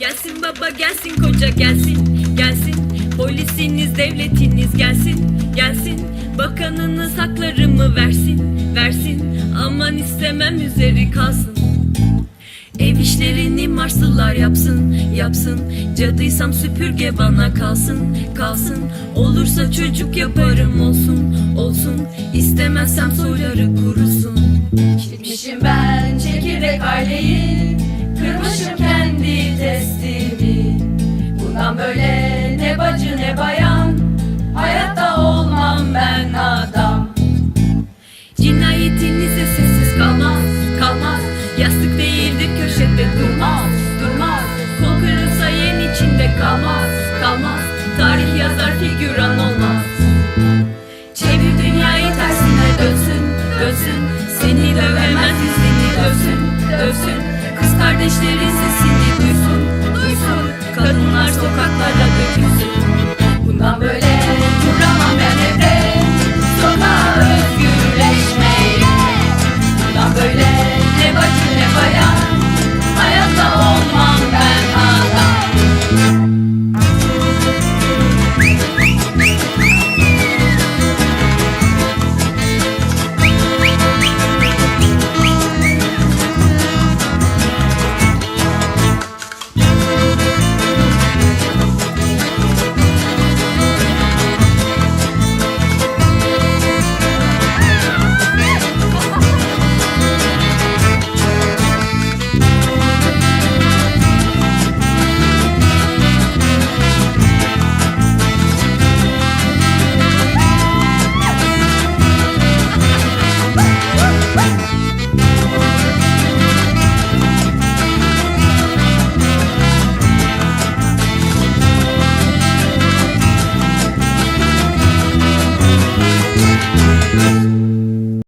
Gelsin baba gelsin koca gelsin. Gelsin. Polisiniz devletiniz gelsin. Gelsin. Bakanınız haklarımı versin. Versin. Aman istemem üzeri kalsın. Ev işlerini Marslılar yapsın, yapsın. Cadıysam süpürge bana kalsın, kalsın. Olursa çocuk yaparım olsun, olsun. İstemezsem soyları kurusun figüran olmaz. Çevir dünyayı tersine dönsün, dönsün. Seni dövemez yüzünü dövsün, dövsün Kız kardeşlerin sesini